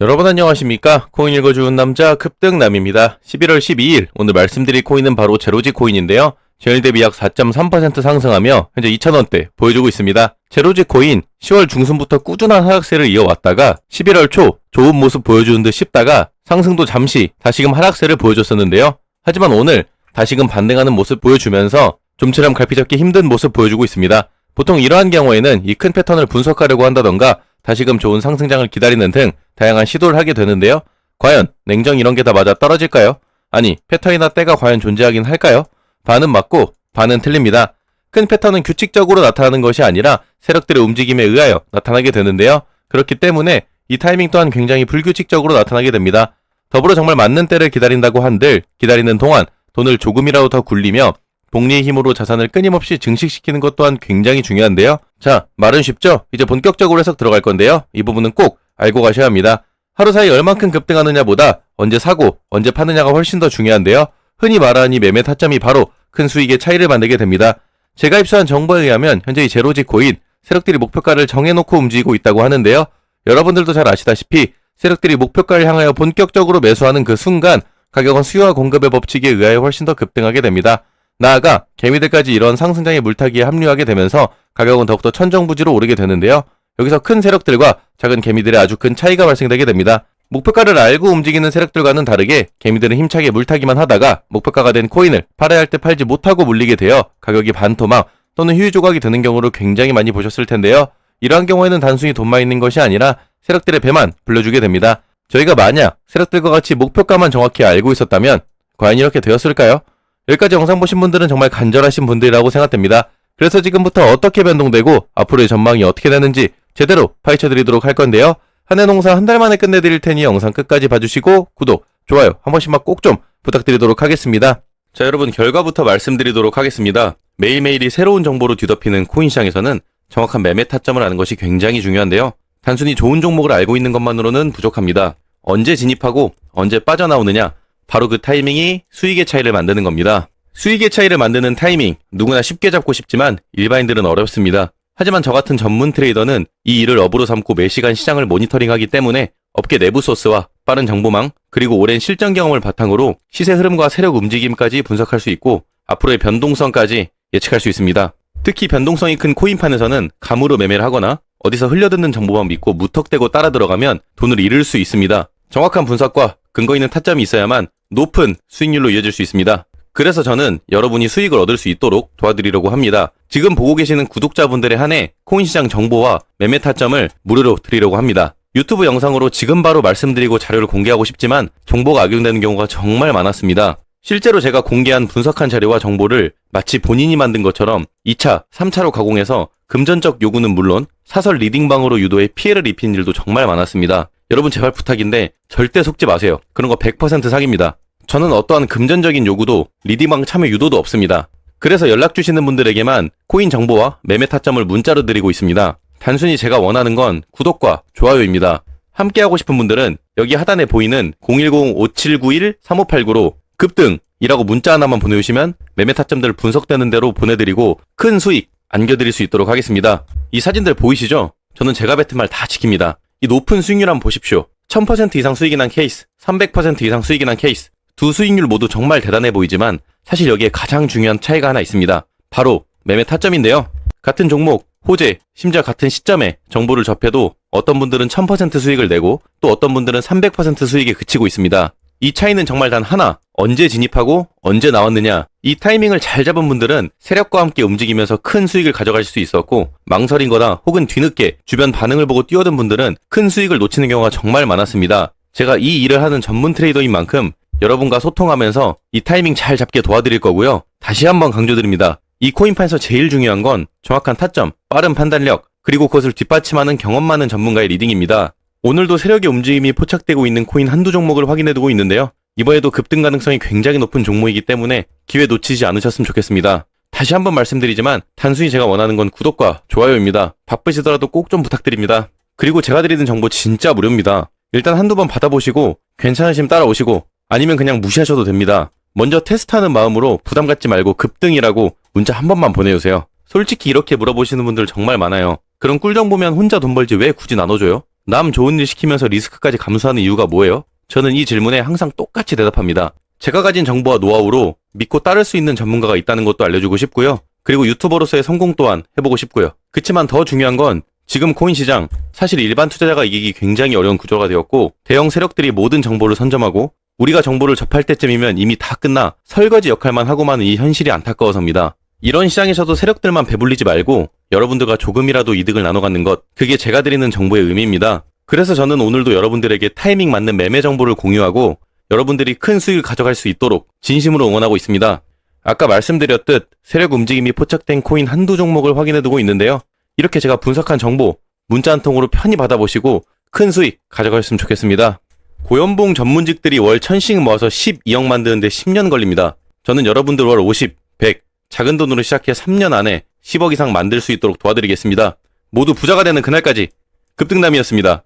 여러분 안녕하십니까? 코인 읽어주는 남자 급등남입니다. 11월 12일 오늘 말씀드릴 코인은 바로 제로지 코인인데요. 전일 대비 약 4.3% 상승하며 현재 2,000원대 보여주고 있습니다. 제로지 코인 10월 중순부터 꾸준한 하락세를 이어왔다가 11월 초 좋은 모습 보여주는 듯 싶다가 상승도 잠시 다시금 하락세를 보여줬었는데요. 하지만 오늘 다시금 반등하는 모습 보여주면서 좀처럼 갈피잡기 힘든 모습 보여주고 있습니다. 보통 이러한 경우에는 이 큰 패턴을 분석하려고 한다던가 다시금 좋은 상승장을 기다리는 등 다양한 시도를 하게 되는데요. 과연 냉정 이런 게 다 맞아 떨어질까요? 아니 패턴이나 때가 과연 존재하긴 할까요? 반은 맞고 반은 틀립니다. 큰 패턴은 규칙적으로 나타나는 것이 아니라 세력들의 움직임에 의하여 나타나게 되는데요. 그렇기 때문에 이 타이밍 또한 굉장히 불규칙적으로 나타나게 됩니다. 더불어 정말 맞는 때를 기다린다고 한들 기다리는 동안 돈을 조금이라도 더 굴리며 복리의 힘으로 자산을 끊임없이 증식시키는 것 또한 굉장히 중요한데요. 자, 말은 쉽죠? 이제 본격적으로 해석 들어갈 건데요. 이 부분은 꼭 알고 가셔야 합니다. 하루 사이 얼만큼 급등하느냐보다 언제 사고, 언제 파느냐가 훨씬 더 중요한데요. 흔히 말하는 이 매매 타점이 바로 큰 수익의 차이를 만들게 됩니다. 제가 입수한 정보에 의하면 현재 이 제로지 코인 세력들이 목표가를 정해놓고 움직이고 있다고 하는데요. 여러분들도 잘 아시다시피 세력들이 목표가를 향하여 본격적으로 매수하는 그 순간 가격은 수요와 공급의 법칙에 의하여 훨씬 더 급등하게 됩니다. 나아가 개미들까지 이런 상승장의 물타기에 합류하게 되면서 가격은 더욱더 천정부지로 오르게 되는데요. 여기서 큰 세력들과 작은 개미들의 아주 큰 차이가 발생되게 됩니다. 목표가를 알고 움직이는 세력들과는 다르게 개미들은 힘차게 물타기만 하다가 목표가가 된 코인을 팔아야 할 때 팔지 못하고 물리게 되어 가격이 반토막 또는 휴유 조각이 되는 경우를 굉장히 많이 보셨을 텐데요. 이러한 경우에는 단순히 돈만 있는 것이 아니라 세력들의 배만 불러주게 됩니다. 저희가 만약 세력들과 같이 목표가만 정확히 알고 있었다면 과연 이렇게 되었을까요? 여기까지 영상 보신 분들은 정말 간절하신 분들이라고 생각됩니다. 그래서 지금부터 어떻게 변동되고 앞으로의 전망이 어떻게 되는지 제대로 파헤쳐 드리도록 할 건데요. 한해 농사 한 달 만에 끝내드릴 테니 영상 끝까지 봐주시고 구독, 좋아요 한 번씩만 꼭 좀 부탁드리도록 하겠습니다. 자 여러분 결과부터 말씀드리도록 하겠습니다. 매일매일이 새로운 정보로 뒤덮이는 코인 시장에서는 정확한 매매 타점을 아는 것이 굉장히 중요한데요. 단순히 좋은 종목을 알고 있는 것만으로는 부족합니다. 언제 진입하고 언제 빠져나오느냐 바로 그 타이밍이 수익의 차이를 만드는 겁니다. 수익의 차이를 만드는 타이밍 누구나 쉽게 잡고 싶지만 일반인들은 어렵습니다. 하지만 저 같은 전문 트레이더는 이 일을 업으로 삼고 매시간 시장을 모니터링하기 때문에 업계 내부 소스와 빠른 정보망 그리고 오랜 실전 경험을 바탕으로 시세 흐름과 세력 움직임까지 분석할 수 있고 앞으로의 변동성까지 예측할 수 있습니다. 특히 변동성이 큰 코인판에서는 감으로 매매를 하거나 어디서 흘려듣는 정보만 믿고 무턱대고 따라 들어가면 돈을 잃을 수 있습니다. 정확한 분석과 근거 있는 타점이 있어야만 높은 수익률로 이어질 수 있습니다. 그래서 저는 여러분이 수익을 얻을 수 있도록 도와드리려고 합니다. 지금 보고 계시는 구독자분들에 한해 코인 시장 정보와 매매 타점을 무료로 드리려고 합니다. 유튜브 영상으로 지금 바로 말씀드리고 자료를 공개하고 싶지만 정보가 악용되는 경우가 정말 많았습니다. 실제로 제가 공개한 분석한 자료와 정보를 마치 본인이 만든 것처럼 2차, 3차로 가공해서 금전적 요구는 물론 사설 리딩방으로 유도해 피해를 입힌 일도 정말 많았습니다. 여러분 제발 부탁인데 절대 속지 마세요. 그런 거 100% 사기입니다. 저는 어떠한 금전적인 요구도 리딩방 참여 유도도 없습니다. 그래서 연락 주시는 분들에게만 코인 정보와 매매 타점을 문자로 드리고 있습니다. 단순히 제가 원하는 건 구독과 좋아요입니다. 함께하고 싶은 분들은 여기 하단에 보이는 010-5791-3589로 급등이라고 문자 하나만 보내주시면 매매 타점들 분석되는 대로 보내드리고 큰 수익 안겨드릴 수 있도록 하겠습니다. 이 사진들 보이시죠? 저는 제가 뱉은 말 다 지킵니다. 이 높은 수익률 한번 보십시오. 1000% 이상 수익이 난 케이스, 300% 이상 수익이 난 케이스. 두 수익률 모두 정말 대단해 보이지만 사실 여기에 가장 중요한 차이가 하나 있습니다. 바로 매매 타점인데요. 같은 종목, 호재, 심지어 같은 시점에 정보를 접해도 어떤 분들은 1000% 수익을 내고 또 어떤 분들은 300% 수익에 그치고 있습니다. 이 차이는 정말 단 하나. 언제 진입하고 언제 나왔느냐. 이 타이밍을 잘 잡은 분들은 세력과 함께 움직이면서 큰 수익을 가져갈 수 있었고 망설인 거나 혹은 뒤늦게 주변 반응을 보고 뛰어든 분들은 큰 수익을 놓치는 경우가 정말 많았습니다. 제가 이 일을 하는 전문 트레이더인 만큼 여러분과 소통하면서 이 타이밍 잘 잡게 도와드릴 거고요. 다시 한번 강조드립니다. 이 코인판에서 제일 중요한 건 정확한 타점, 빠른 판단력, 그리고 그것을 뒷받침하는 경험 많은 전문가의 리딩입니다. 오늘도 세력의 움직임이 포착되고 있는 코인 한두 종목을 확인해두고 있는데요. 이번에도 급등 가능성이 굉장히 높은 종목이기 때문에 기회 놓치지 않으셨으면 좋겠습니다. 다시 한번 말씀드리지만 단순히 제가 원하는 건 구독과 좋아요입니다. 바쁘시더라도 꼭 좀 부탁드립니다. 그리고 제가 드리는 정보 진짜 무료입니다. 일단 한두 번 받아보시고 괜찮으시면 따라오시고 아니면 그냥 무시하셔도 됩니다. 먼저 테스트하는 마음으로 부담 갖지 말고 급등이라고 문자 한 번만 보내주세요. 솔직히 이렇게 물어보시는 분들 정말 많아요. 그런 꿀정 보면 혼자 돈 벌지 왜 굳이 나눠줘요? 남 좋은 일 시키면서 리스크까지 감수하는 이유가 뭐예요? 저는 이 질문에 항상 똑같이 대답합니다. 제가 가진 정보와 노하우로 믿고 따를 수 있는 전문가가 있다는 것도 알려주고 싶고요. 그리고 유튜버로서의 성공 또한 해보고 싶고요. 그치만 더 중요한 건 지금 코인 시장 사실 일반 투자자가 이기기 굉장히 어려운 구조가 되었고 대형 세력들이 모든 정보를 선점하고 우리가 정보를 접할 때쯤이면 이미 다 끝나 설거지 역할만 하고 마는 이 현실이 안타까워서입니다. 이런 시장에서도 세력들만 배불리지 말고 여러분들과 조금이라도 이득을 나눠 갖는 것 그게 제가 드리는 정보의 의미입니다. 그래서 저는 오늘도 여러분들에게 타이밍 맞는 매매 정보를 공유하고 여러분들이 큰 수익을 가져갈 수 있도록 진심으로 응원하고 있습니다. 아까 말씀드렸듯 세력 움직임이 포착된 코인 한두 종목을 확인해 두고 있는데요. 이렇게 제가 분석한 정보 문자 한 통으로 편히 받아보시고 큰 수익 가져가셨으면 좋겠습니다. 고연봉 전문직들이 월 1000씩 모아서 12억 만드는데 10년 걸립니다. 저는 여러분들 월 50, 100 작은 돈으로 시작해 3년 안에 10억 이상 만들 수 있도록 도와드리겠습니다. 모두 부자가 되는 그날까지 급등남이었습니다.